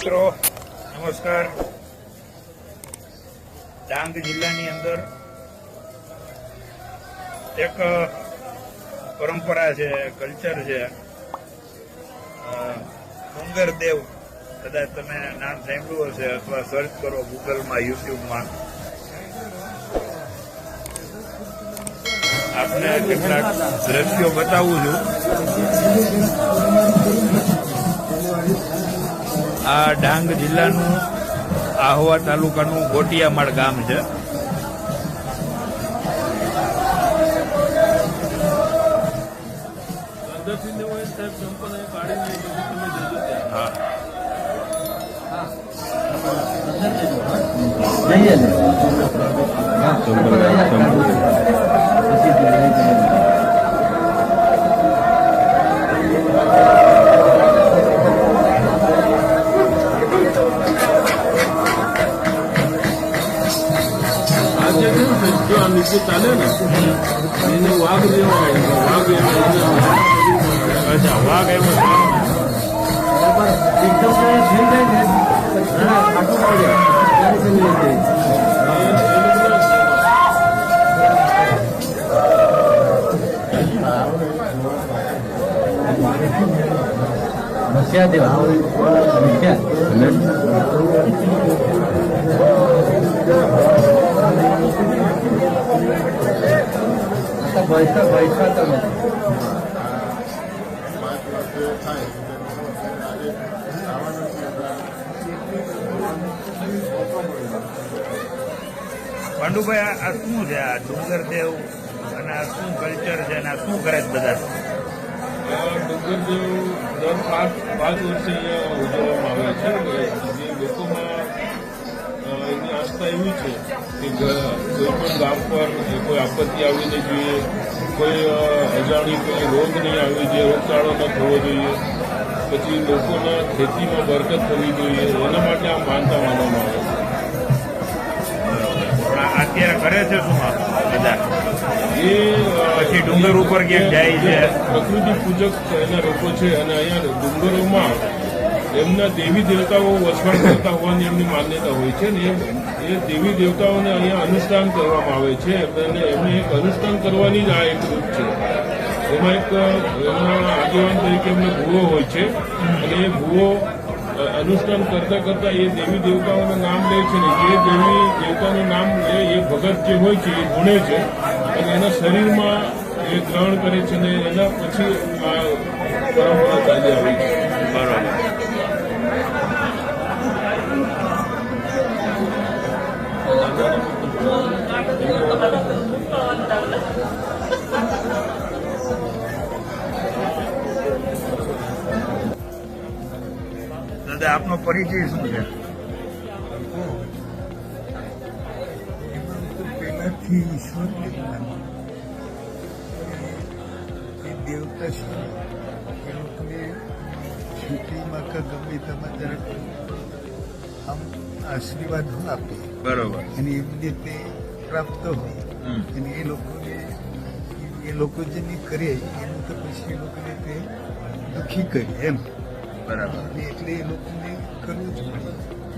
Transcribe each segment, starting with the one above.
મિત્રો, નમસ્કાર. ડાંગ જિલ્લાની અંદર એક પરંપરા છે, કલ્ચર છે. ડુંગર દેવ, કદાચ તમે નામ સાંભળ્યું હશે અથવા સર્ચ કરો ગૂગલમાં, યુટ્યુબમાં. આપને કેટલાક દ્રશ્યો બતાવું છું. આ ડાંગ જિલ્લાનું આહવા તાલુકાનું ગોટિયામાળ ગામ છે અંદરથી આ નીચે ચાલે ને એને વાઘ છે. વાઘ અચ્છા વાઘ એવો દેવા મસ્યા પૈસા પૈસા તમે. પાંડુભાઈ આ આ શું છે? આ ડુંગરદેવ અને આ શું કલ્ચર છે અને આ શું કરે છે બધા? ડુંગરદેવ દર પાંચ પાંચ વર્ષે અહીંયા ઉજવવામાં આવે છે. જે આસ્થા એવી છે કે કોઈ પણ ગામ પર કોઈ આપત્તિ આવી નહીં જોઈએ કોઈ અજાણી કોઈ રોગ નહીં આવી જોઈએ રોગચાળો ન થવો જોઈએ. પછી લોકોના ખેતીમાં બરકત થવી જોઈએ. એના માટે આ માનતા માનવામાં આવે છે. અત્યારે કરે છે શું એ પછી ડુંગર ઉપર ક્યાંક જાય છે? પ્રકૃતિ પૂજક એના લોકો છે અને અહીંયા ડુંગરોમાં એમના દેવી દેવતાઓ વસવાટ કરતા હોવાની એમની માન્યતા હોય છે ને, એ દેવી દેવતાઓને અહીંયા અનુષ્ઠાન કરવામાં આવે છે અને એમને એક અનુષ્ઠાન કરવાની જ આ એક રૂપ છે. એમાં એક એમના આગેવાન તરીકે એમને ભૂવો હોય છે, અને એ ભૂવો અનુષ્ઠાન કરતા કરતા એ દેવી દેવતાઓનું નામ લે છે ને, જે દેવી દેવતાનું નામ લે, એ ભગત જે હોય છે, એ ગુણે છે, અને એના શરીરમાં એ ગ્રહણ કરે છે ને, એના પછી આ પરંપરા ચાલી આવી છે. દાદા આપનો પરિચય શું છે? પહેલાથી ઈશ્વર એ દેવતા છે. એ લોકોને છૂટીમાં કે ગમે તેમાં જરાક આમ આશીર્વાદ આપે. બરોબર. અને એવી રીતે પ્રાપ્ત હોય. અને એ લોકોને એ લોકો જે નહીં કરે એનું તો પછી એ લોકોને તે દુઃખી કરે એમ. બરાબર. એટલે એ લોકોને કરવું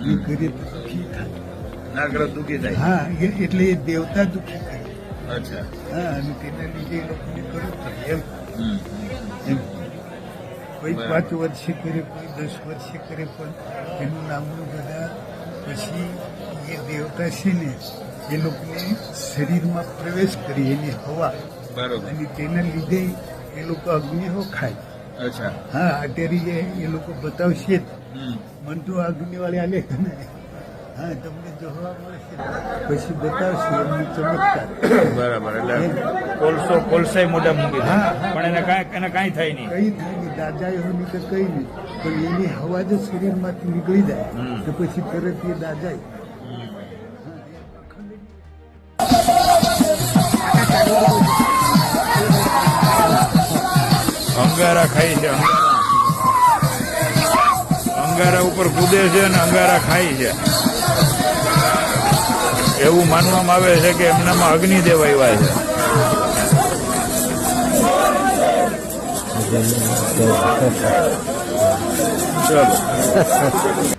એ કરીએ તો દુઃખી થાય. નાગર દુઃખી થાય. હા એટલે એ દેવતા દુઃખી કરે. અચ્છા. હા અને તેના લીધે એ લોકોને કરવું પડે એમ. એમ. કોઈ પાંચ વર્ષે કરે કોઈ દસ વર્ષે કરે પણ એનું નામનું બધા પછી એ દેવતા છે ને એ લોકોની શરીરમાં પ્રવેશ કરી એની હવા બરોબર. અને તેના લીધે એ લોકો અગ્નિઓ ખાય. અચ્છા. હા અત્યારે એ એ લોકો બતાવશે જ. મન તો અગ્નિવાળી આલે હા તમને જોવા મળશે. પછી બતાવશે એમની ચમત્કાર. બરાબર એટલે કોલસો કોલસાઈ મોઢા મૂકી. પણ એને કાંઈ એને કાંઈ થાય નહીં. કઈ થાય નહીં. દાદા એવું તો કઈ નહીં. પણ એની હવા જો શરીરમાંથી નીકળી જાય. તો પછી તરત એ દાદાય અંગારા ખાય છે અંગારા. ઉપર કૂદે છે અને અંગારા ખાય છે. એવું માનવામાં આવે છે કે એમનામાં અગ્નિદેવ આવ્યા છે. ચલો.